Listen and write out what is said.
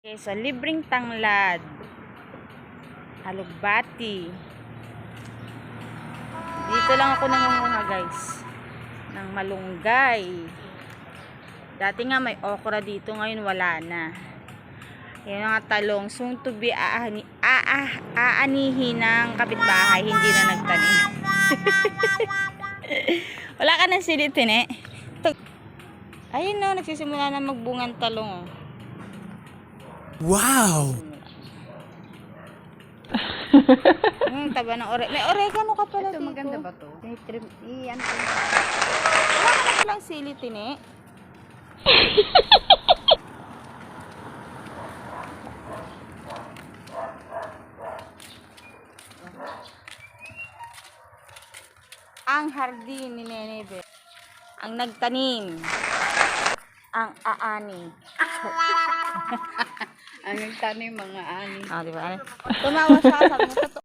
Okay, so libreng tanglad. Alugbati. Dito lang ako nangunguha guys. Ng malunggay. Dati nga may okra dito, ngayon wala na. Yung mga talong, soon to be aani, aah, aanihin ng kapitbahay, hindi na nagtanim. wala ka ng silitin eh. Ito- Ayun no, nagsisimula na magbungang talong oh. Wow! Hmm, taba ng ore. May oregano ka pala Ito dito. maganda ba to? May trim, iyan. Wala ka na palang sili, tine. Ang hardin ni Nenebe. Ang nagtanim. Ang aani. Ang nagtanim mga ani. Ah, di ba? Tumawa siya, sabi "Totoo